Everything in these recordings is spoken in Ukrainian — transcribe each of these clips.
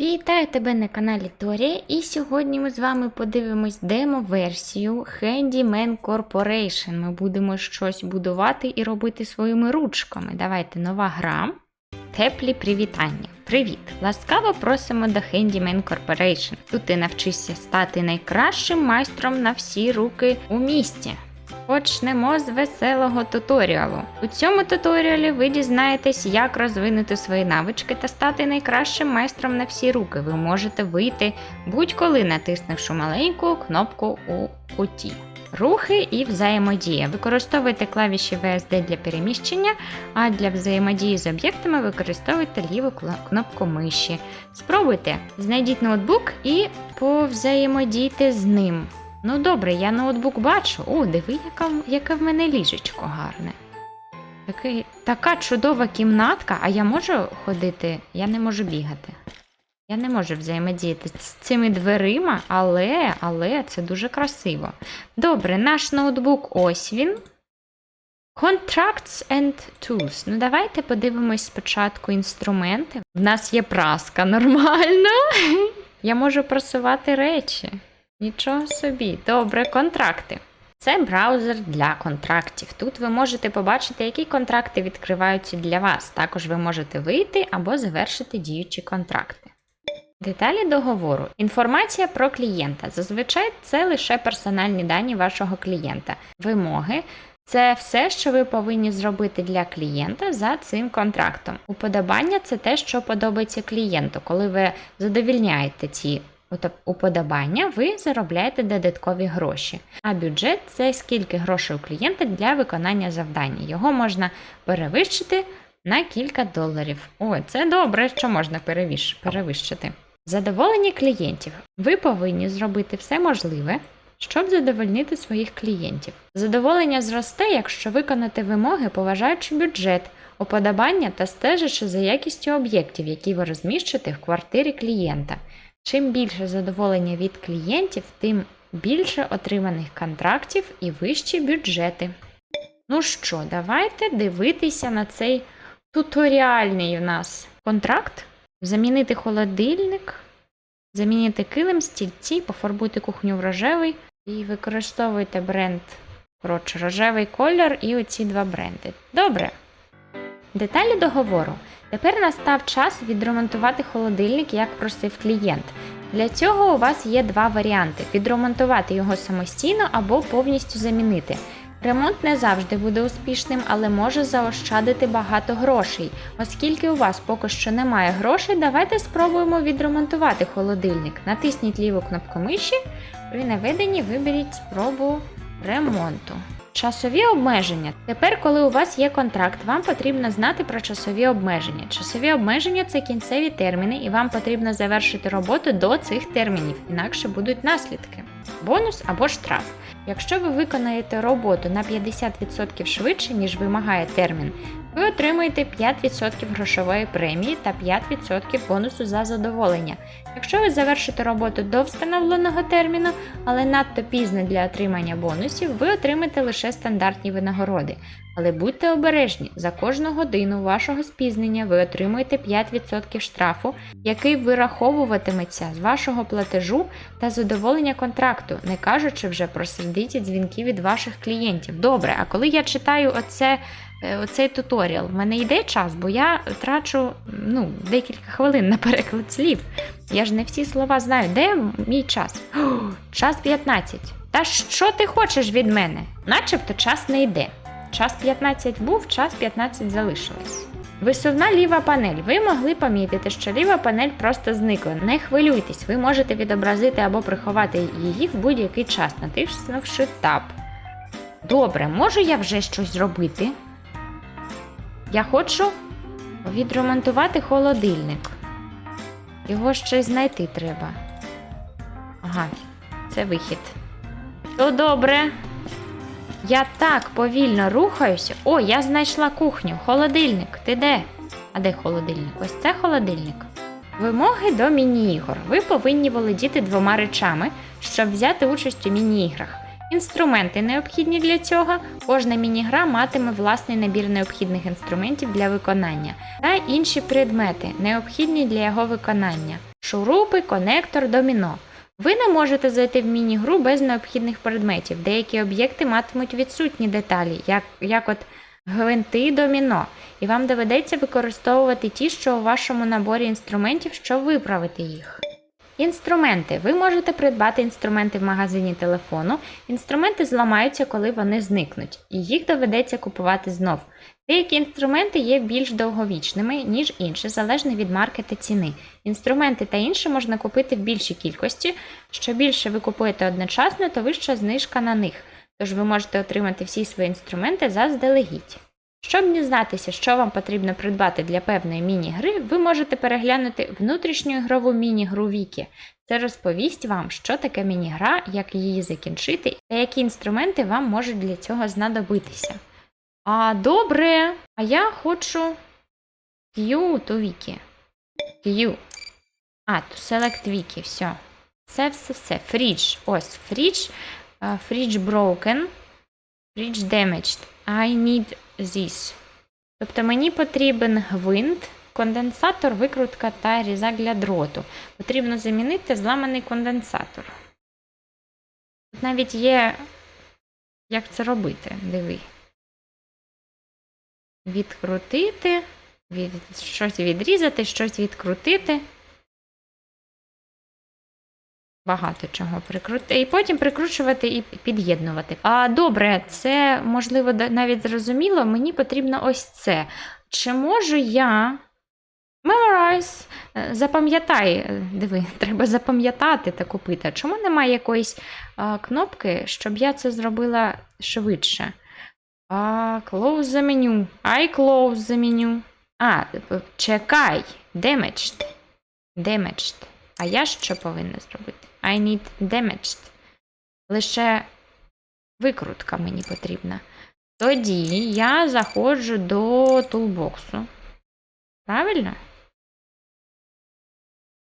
Вітаю тебе на каналі Торія, і сьогодні ми з вами подивимось демо-версію Handyman Corporation. Ми будемо щось будувати і робити своїми ручками. Давайте нова гра. Теплі привітання. Привіт! Ласкаво просимо до Handyman Corporation. Тут ти навчишся стати найкращим майстром на всі руки у місті. Почнемо з веселого туторіалу. У цьому туторіалі ви дізнаєтесь, як розвинути свої навички та стати найкращим майстром на всі руки. Ви можете вийти будь-коли натиснувши маленьку кнопку у куті. Рухи і взаємодія. Використовуйте клавіші VSD для переміщення, а для взаємодії з об'єктами використовуйте ліву кнопку миші. Спробуйте, знайдіть ноутбук і повзаємодійте з ним. Ну добре, я ноутбук бачу. О, диви, яка, яке в мене ліжечко гарне. Такий, така чудова кімнатка, а я можу ходити, я не можу бігати. Я не можу взаємодіяти з цими дверима, але, але це дуже красиво. Добре, наш ноутбук ось він. Contracts and Tools. Ну, давайте подивимось спочатку інструменти. В нас є праска нормально. Я можу просувати речі. Нічого собі. Добре, контракти. Це браузер для контрактів. Тут ви можете побачити, які контракти відкриваються для вас. Також ви можете вийти або завершити діючі контракти. Деталі договору. Інформація про клієнта. Зазвичай це лише персональні дані вашого клієнта. Вимоги це все, що ви повинні зробити для клієнта за цим контрактом. Уподобання це те, що подобається клієнту. Коли ви задовільняєте ці уподобання, ви заробляєте додаткові гроші. А бюджет це скільки грошей у клієнта для виконання завдання. Його можна перевищити на кілька доларів. Ой, це добре, що можна перевищити. Задоволення клієнтів. Ви повинні зробити все можливе, щоб задовольнити своїх клієнтів. Задоволення зросте, якщо виконати вимоги, поважаючи бюджет, уподобання та стежачи за якістю об'єктів, які ви розміщите в квартирі клієнта. Чим більше задоволення від клієнтів, тим більше отриманих контрактів і вищі бюджети. Ну що, давайте дивитися на цей туторіальний у нас контракт. Замінити холодильник, замінити килим, стільці, пофарбуйте кухню в рожевий і використовуйте бренд. Коротше, рожевий колір і оці два бренди. Добре. Деталі договору. Тепер настав час відремонтувати холодильник, як просив клієнт. Для цього у вас є два варіанти: відремонтувати його самостійно або повністю замінити. Ремонт не завжди буде успішним, але може заощадити багато грошей. Оскільки у вас поки що немає грошей, давайте спробуємо відремонтувати холодильник. Натисніть ліву кнопку миші. При наведенні виберіть спробу ремонту. Часові обмеження. Тепер, коли у вас є контракт, вам потрібно знати про часові обмеження. Часові обмеження це кінцеві терміни, і вам потрібно завершити роботу до цих термінів, інакше будуть наслідки. Бонус або штраф. Якщо ви виконаєте роботу на 50% швидше, ніж вимагає термін, ви отримуєте 5% грошової премії та 5% бонусу за задоволення. Якщо ви завершите роботу до встановленого терміну, але надто пізно для отримання бонусів, ви отримаєте лише стандартні винагороди. Але будьте обережні, за кожну годину вашого спізнення ви отримуєте 5% штрафу, який вираховуватиметься з вашого платежу та задоволення контракту, не кажучи вже про сердиті дзвінки від ваших клієнтів. Добре, а коли я читаю оце, оцей туторіал, в мене йде час, бо я трачу ну, декілька хвилин на переклад слів. Я ж не всі слова знаю. Де мій час? О, час 15. Та що ти хочеш від мене? Начебто час не йде. Час 15 був, час 15 залишилось. Висувна ліва панель. Ви могли помітити, що ліва панель просто зникла. Не хвилюйтесь, ви можете відобразити або приховати її в будь-який час, натиснувши Tab. Добре, можу я вже щось зробити? Я хочу відремонтувати холодильник. Його щось знайти треба. Ага, це вихід. То добре. Я так повільно рухаюся. О, я знайшла кухню. Холодильник. Ти де? А де холодильник? Ось це холодильник. Вимоги до міні-ігор. Ви повинні володіти двома речами, щоб взяти участь у міні-іграх. Інструменти необхідні для цього. Кожна міні-гра матиме власний набір необхідних інструментів для виконання та інші предмети, необхідні для його виконання. шурупи, конектор, доміно. Ви не можете зайти в міні-гру без необхідних предметів. Деякі об'єкти матимуть відсутні деталі, як, як от гвинти доміно, і вам доведеться використовувати ті, що у вашому наборі інструментів, щоб виправити їх. Інструменти. Ви можете придбати інструменти в магазині телефону. Інструменти зламаються, коли вони зникнуть, і їх доведеться купувати знов. Деякі інструменти є більш довговічними, ніж інші, залежно від марки та ціни. Інструменти та інше можна купити в більшій кількості. Що більше ви купуєте одночасно, то вища знижка на них. Тож ви можете отримати всі свої інструменти заздалегідь. Щоб дізнатися, що вам потрібно придбати для певної міні-гри, ви можете переглянути внутрішню ігрову міні-гру Вікі. Це розповість вам, що таке міні-гра, як її закінчити та які інструменти вам можуть для цього знадобитися. А добре, а я хочу Q to Wiki. Q. А, to select Wiki, все. Це все все. Fridge. Ось fridge. Uh, fridge broken. Fridge damaged. I need this. Тобто мені потрібен гвинт, конденсатор, викрутка та різак для дроту. Потрібно замінити зламаний конденсатор. Тут навіть є. Як це робити? Диви. Відкрутити, від... щось відрізати, щось відкрутити. Багато чого прикрути. І потім прикручувати і під'єднувати. А добре, це можливо навіть зрозуміло. Мені потрібно ось це. Чи можу я. Memorize, е, запам'ятай, е, диви, треба запам'ятати та купити. Чому немає якоїсь а, кнопки, щоб я це зробила швидше? А, close the menu. I close the menu. А, чекай. Damaged. Damaged. А я що повинна зробити? I need damaged. Лише викрутка мені потрібна. Тоді я заходжу до тулбоксу. Правильно?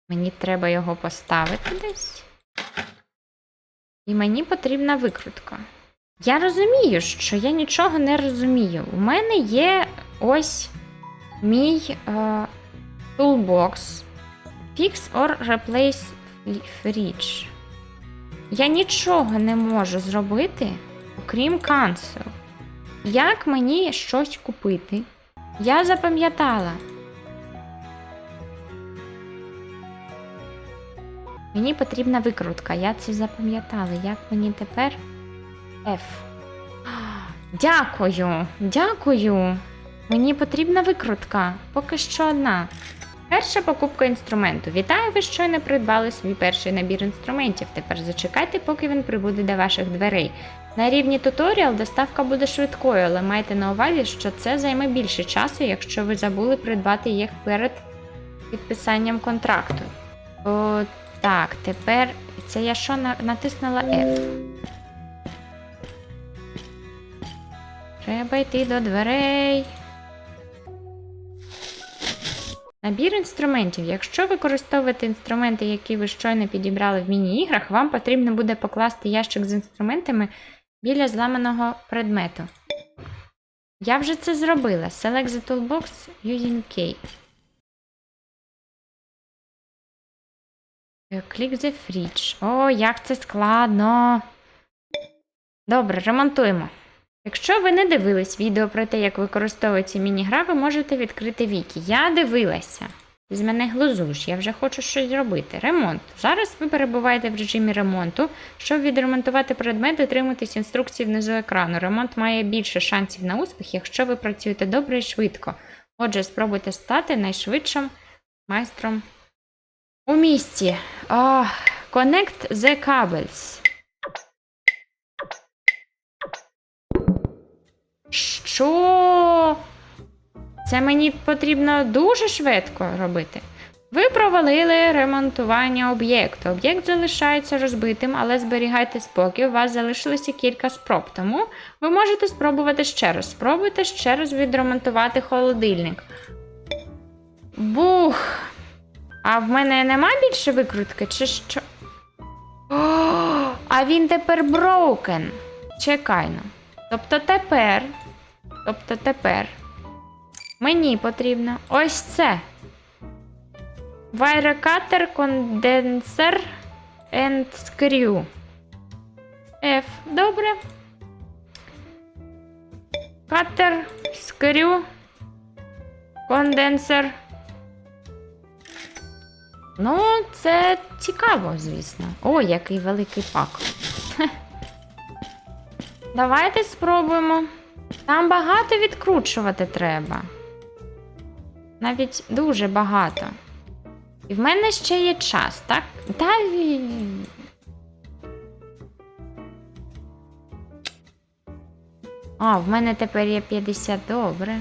Мені треба його поставити десь. І мені потрібна викрутка. Я розумію, що я нічого не розумію. У мене є ось мій е, toolbox. Fix or replace fridge. Я нічого не можу зробити, окрім cancel. Як мені щось купити? Я запам'ятала. Мені потрібна викрутка. Я це запам'ятала. Як мені тепер F. Дякую, дякую. Мені потрібна викрутка. Поки що одна. Перша покупка інструменту. Вітаю, ви щойно придбали свій перший набір інструментів. Тепер зачекайте, поки він прибуде до ваших дверей. На рівні туторіал доставка буде швидкою, але майте на увазі, що це займе більше часу, якщо ви забули придбати їх перед підписанням контракту. О, так, тепер це я що натиснула F. Треба йти до дверей. Набір інструментів. Якщо використовуєте інструменти, які ви щойно підібрали в міні-іграх, вам потрібно буде покласти ящик з інструментами біля зламаного предмету. Я вже це зробила. Select the toolbox using key. Click the fridge. О, як це складно. Добре, ремонтуємо. Якщо ви не дивились відео про те, як використовується міні-гра, ви можете відкрити віки. Я дивилася. З мене глузуш, я вже хочу щось зробити. Ремонт. Зараз ви перебуваєте в режимі ремонту. Щоб відремонтувати предмет, дотримуйтесь інструкцій внизу екрану. Ремонт має більше шансів на успіх, якщо ви працюєте добре і швидко. Отже, спробуйте стати найшвидшим майстром у місті. Oh, connect the cables. Що? Це мені потрібно дуже швидко робити. Ви провалили ремонтування об'єкту. Об'єкт залишається розбитим, але зберігайте спокій, у вас залишилося кілька спроб. Тому ви можете спробувати ще раз. Спробуйте ще раз відремонтувати холодильник. Бух! А в мене нема більше викрутки, чи що? О, а він тепер broken. Чекайно. Тобто тепер. Тобто тепер. Мені потрібно ось це. Wirecutter, condenser and screw. F. Добре. Cutter, screw, конденсер. Ну, це цікаво, звісно. О, який великий пак. Давайте спробуємо. Там багато відкручувати треба. Навіть дуже багато. І в мене ще є час, так? Та... А, в мене тепер є 50, добре.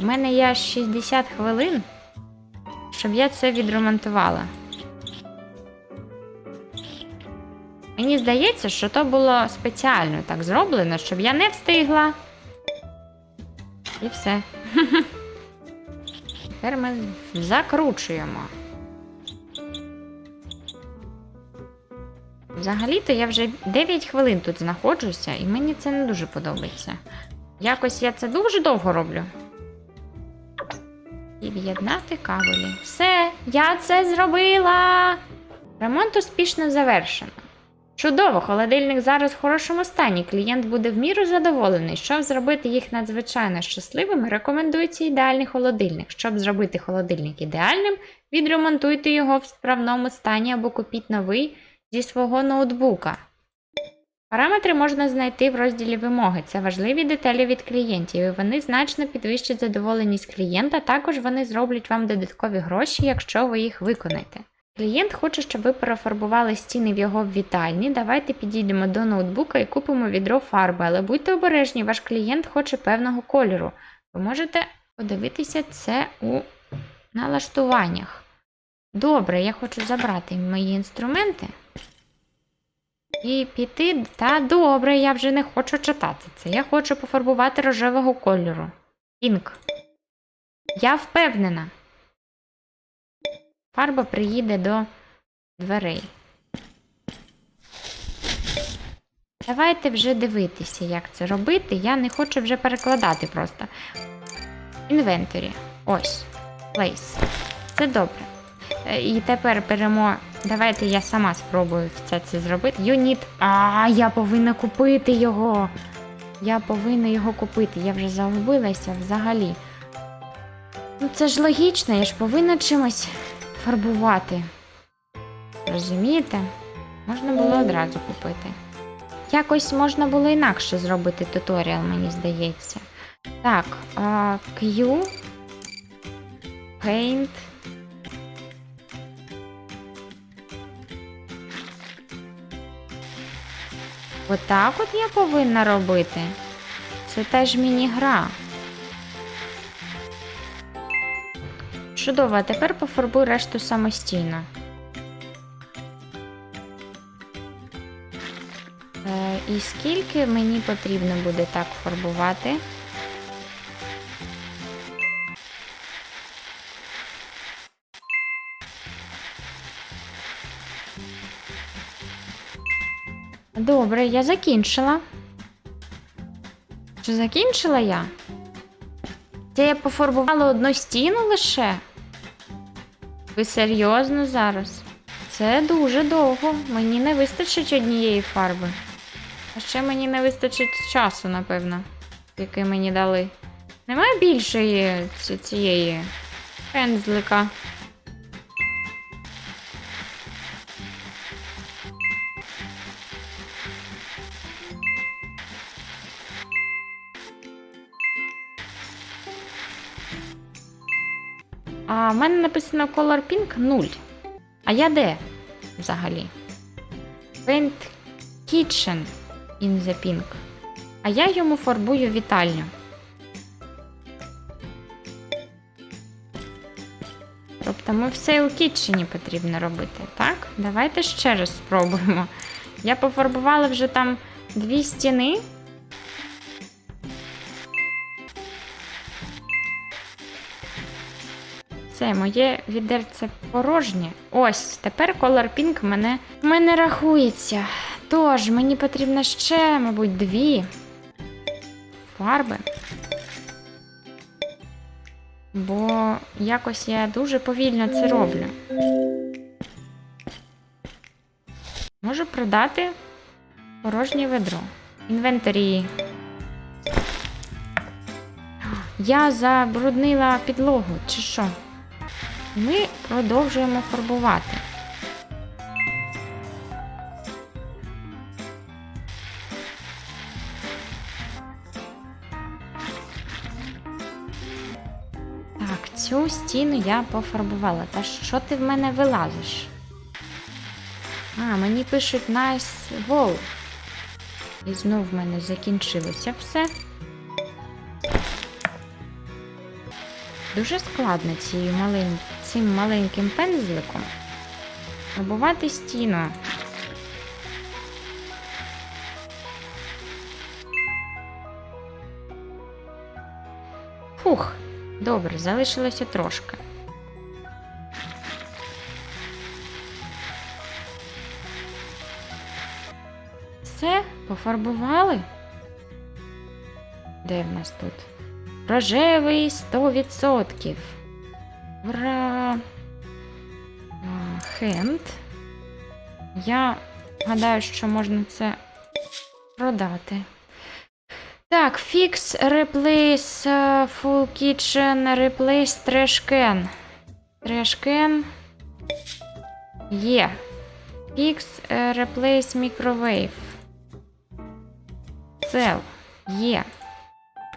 В мене є аж 60 хвилин, щоб я це відремонтувала. Мені здається, що то було спеціально так зроблено, щоб я не встигла. І все. Тепер ми закручуємо. Взагалі-то я вже 9 хвилин тут знаходжуся, і мені це не дуже подобається. Якось я це дуже довго роблю. І в'єднати кабелі. Все, я це зробила. Ремонт успішно завершено. Чудово, холодильник зараз в хорошому стані. Клієнт буде в міру задоволений. Щоб зробити їх надзвичайно щасливими, рекомендується ідеальний холодильник. Щоб зробити холодильник ідеальним, відремонтуйте його в справному стані або купіть новий зі свого ноутбука. Параметри можна знайти в розділі вимоги. Це важливі деталі від клієнтів, і вони значно підвищать задоволеність клієнта. Також вони зроблять вам додаткові гроші, якщо ви їх виконаєте. Клієнт хоче, щоб ви перефарбували стіни в його вітальні. Давайте підійдемо до ноутбука і купимо відро фарби, але будьте обережні, ваш клієнт хоче певного кольору. Ви можете подивитися це у налаштуваннях. Добре, я хочу забрати мої інструменти. І піти. Та добре, я вже не хочу читати це. Я хочу пофарбувати рожевого кольору. Пінк. Я впевнена. Фарба приїде до дверей. Давайте вже дивитися, як це робити. Я не хочу вже перекладати просто. Інвенторі. Ось. Place. Це добре. Е, І тепер беремо. Давайте я сама спробую все це зробити. Юніт. А, я повинна купити його. Я повинна його купити. Я вже загубилася взагалі. Ну це ж логічно, я ж повинна чимось фарбувати. Розумієте? Можна було одразу купити. Якось можна було інакше зробити туторіал, мені здається. Так, Q. Paint. Отак от я повинна робити. Це теж міні-гра. Чудово, а тепер пофарбуй решту самостійно. Е, і скільки мені потрібно буде так фарбувати? Добре, я закінчила. Чи закінчила я? Це я пофарбувала одну стіну лише. Ви серйозно зараз? Це дуже довго. Мені не вистачить однієї фарби. А ще мені не вистачить часу, напевно, який мені дали. Немає більшої цієї пензлика. В мене написано Color Pink 0. А я де взагалі? Paint Kitchen in the Pink. А я йому фарбую вітальню. Тобто ми все у кітчені потрібно робити, так? Давайте ще раз спробуємо. Я пофарбувала вже там дві стіни. Все, моє відерце порожнє. Ось, тепер Color Pink мене, мене рахується. Тож, мені потрібно ще, мабуть, дві фарби. Бо якось я дуже повільно це роблю. Можу продати порожнє ведро. Інвентарі. Я забруднила підлогу, чи що? Ми продовжуємо фарбувати. Так, цю стіну я пофарбувала. Та що ти в мене вилазиш? А, мені пишуть nice wall. І знов в мене закінчилося все. Дуже складно цією малень... цим маленьким пензликом фарбувати стіну. Фух, добре, залишилося трошки. Все, пофарбували. Де в нас тут? Рожевий 100%. Ура! А, Хенд. Я гадаю, що можна це продати. Так, е, full kitchen, replace trash can. Trash can. Є. Fix, е, replace microwave. Sell. Є.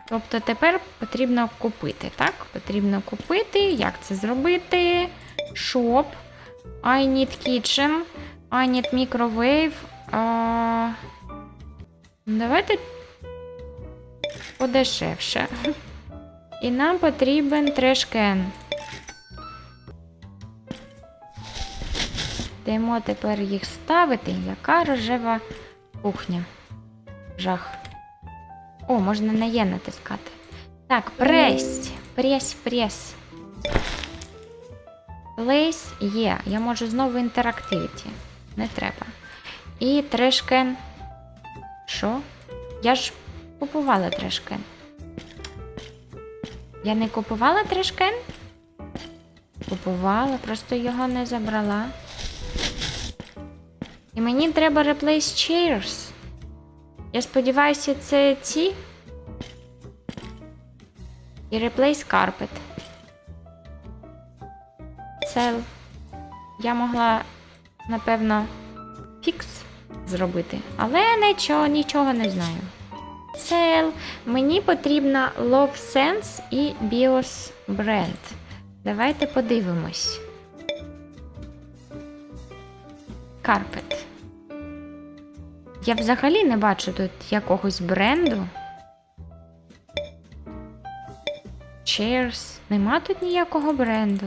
Тобто тепер потрібно купити, так? Потрібно купити. Як це зробити? Shop. I need kitchen. I need microwave. А... Давайте подешевше. І нам потрібен трешкен. Йдемо тепер їх ставити. Яка рожева кухня. Жах. О, можна на Є натискати. Так, прес. Прес, прес. Place є. Я можу знову інтерактивіті. Не треба. І трешкен. Що? Я ж купувала трешкен. Я не купувала трешкен? Купувала, просто його не забрала. І мені треба replace chairs. Я сподіваюся, це ці. І replace carpet. Sell. Я могла, напевно, фікс зробити, але нічого, нічого не знаю. Sell. Мені потрібна Love Sense і BIOS Brand. Давайте подивимось. Carpet. Я взагалі не бачу тут якогось бренду. Chairs. Нема тут ніякого бренду.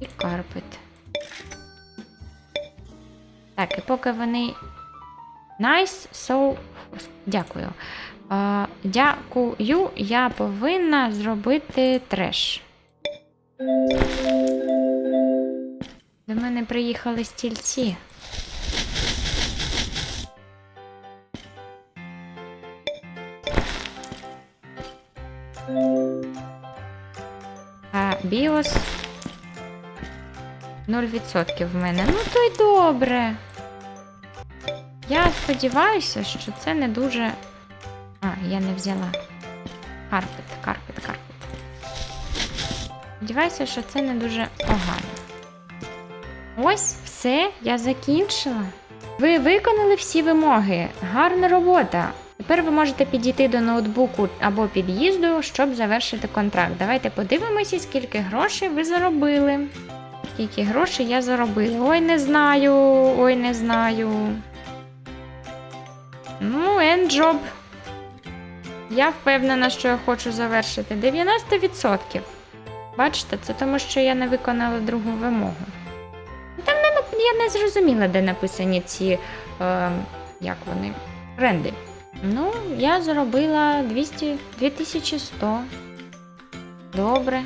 І карпет. Так, і поки вони. Nice, so. Дякую. Дякую, я повинна зробити треш. До мене приїхали стільці. А біос 0% в мене. Ну то й добре. Я сподіваюся, що це не дуже. А, я не взяла. Карпет, карпет, карпет. Сподіваюся, що це не дуже погано. Ось, все, я закінчила. Ви виконали всі вимоги. Гарна робота. Тепер ви можете підійти до ноутбуку або під'їзду, щоб завершити контракт. Давайте подивимося, скільки грошей ви заробили. Скільки грошей я заробила. Ой, не знаю, ой, не знаю. Ну, job. Я впевнена, що я хочу завершити 90%. Бачите, це тому, що я не виконала другу вимогу. Там не, я не зрозуміла, де написані ці, е, як вони, ренди. Ну, я заробила 200, 2100. Добре.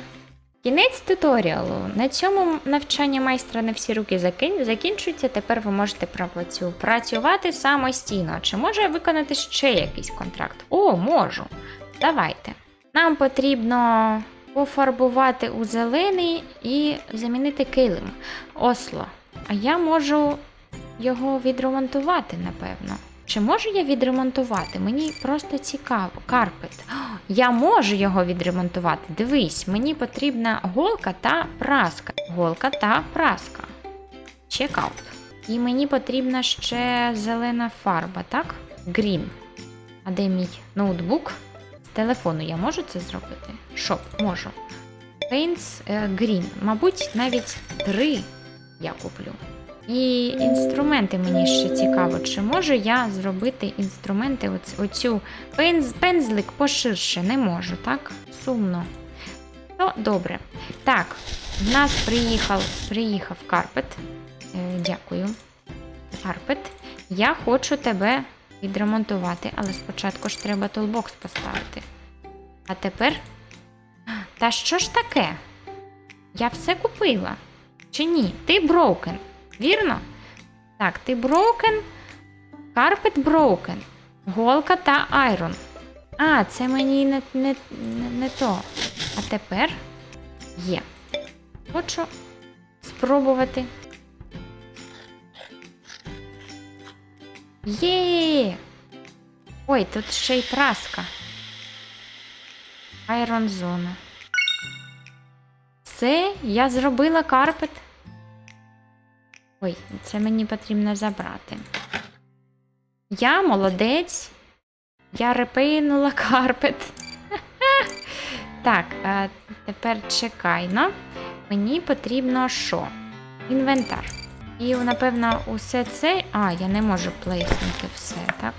Кінець туторіалу. На цьому навчання майстра на всі руки закінчується. Тепер ви можете працю- працювати самостійно. Чи можу я виконати ще якийсь контракт? О, можу. Давайте. Нам потрібно пофарбувати у зелений і замінити килим. Осло. А я можу його відремонтувати, напевно. Чи можу я відремонтувати? Мені просто цікаво. Карпет. Я можу його відремонтувати. Дивись, мені потрібна голка та праска. Голка та праска. Чекаут. І мені потрібна ще зелена фарба, так? Грін. А де мій ноутбук? Телефону я можу це зробити? Шоп, можу. Paints е, Green. Мабуть, навіть три я куплю. І інструменти мені ще цікаво, чи можу я зробити інструменти, оц- оцю пенз, пензлик поширше, не можу, так? Сумно. Ну, добре. Так, в нас приїхав, приїхав карпет. Е, дякую. Карпет. Я хочу тебе відремонтувати, але спочатку ж треба толбокс поставити. А тепер. Та що ж таке? Я все купила. Чи ні? Ти броукен. Вірно? Так, ти броукен, карпет броукен, голка та айрон. А, це мені не, не, не, не то. А тепер є. Хочу спробувати. Є. Ой, тут ще й праска. Айрон зона. Все, я зробила карпет. Ой, це мені потрібно забрати. Я молодець. Я репейнула карпет. Так, тепер чекай, ну. Мені потрібно що? Інвентар. І, напевно, усе це. А, я не можу плейснути все, так?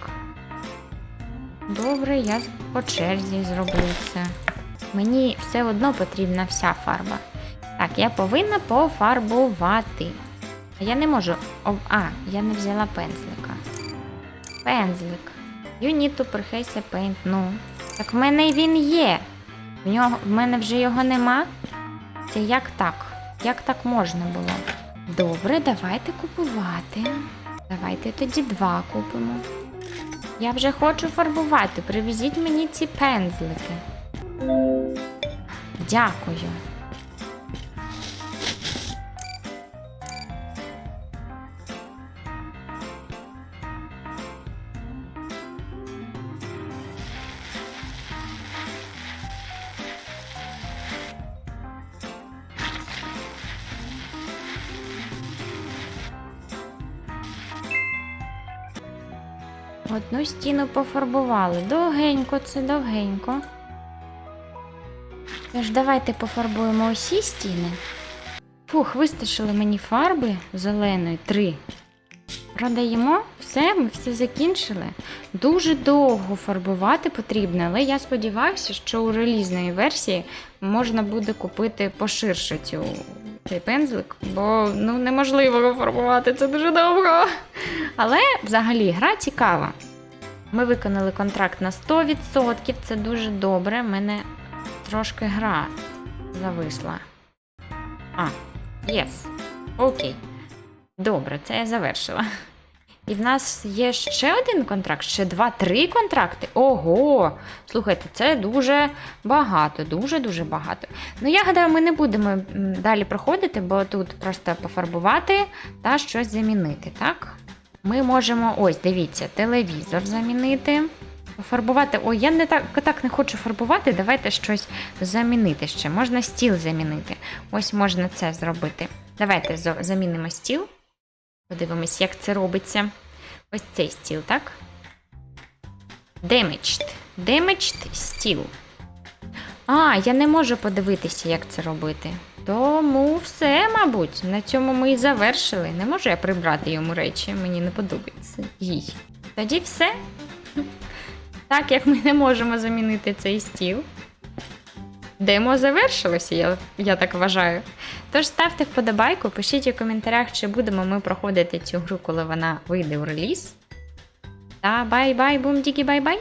Добре, я по черзі зроблю це. Мені все одно потрібна вся фарба. Так, я повинна пофарбувати. Я не можу. об- А, я не взяла пензлика. Пензлик. You need to a paint. Ну. Так в мене він є. В, нього, в мене вже його нема. Це як так? Як так можна було? Добре, давайте купувати. Давайте тоді два купимо. Я вже хочу фарбувати. Привезіть мені ці пензлики. Дякую. Стіну пофарбували. Довгенько, це довгенько. Тож давайте пофарбуємо усі стіни. Фух, вистачили мені фарби зеленої три. Продаємо все, ми все закінчили. Дуже довго фарбувати потрібно, але я сподіваюся, що у релізної версії можна буде купити поширше цю, цей пензлик, бо ну, неможливо фарбувати, це дуже довго. Але взагалі гра цікава. Ми виконали контракт на 100%, це дуже добре. У мене трошки гра зависла. А, єс. Окей. Добре, це я завершила. І в нас є ще один контракт, ще два-три контракти. Ого! Слухайте, це дуже багато, дуже-дуже багато. Ну, я гадаю, ми не будемо далі проходити, бо тут просто пофарбувати та щось замінити, так? Ми можемо, ось, дивіться, телевізор замінити. Пофарбувати. Ой, я не так, так не хочу фарбувати. Давайте щось замінити ще. Можна стіл замінити. Ось можна це зробити. Давайте замінимо стіл. Подивимось, як це робиться. Ось цей стіл, так? Damaged. Damaged стіл. А, я не можу подивитися, як це робити. Тому все, мабуть, на цьому ми і завершили. Не можу я прибрати йому речі, мені не подобається їй. Тоді все. Так як ми не можемо замінити цей стіл. Демо завершилося, я, я так вважаю. Тож ставте вподобайку, пишіть у коментарях, чи будемо ми проходити цю гру, коли вона вийде у реліз. Та бай-бай, бум-дігі, бай-бай!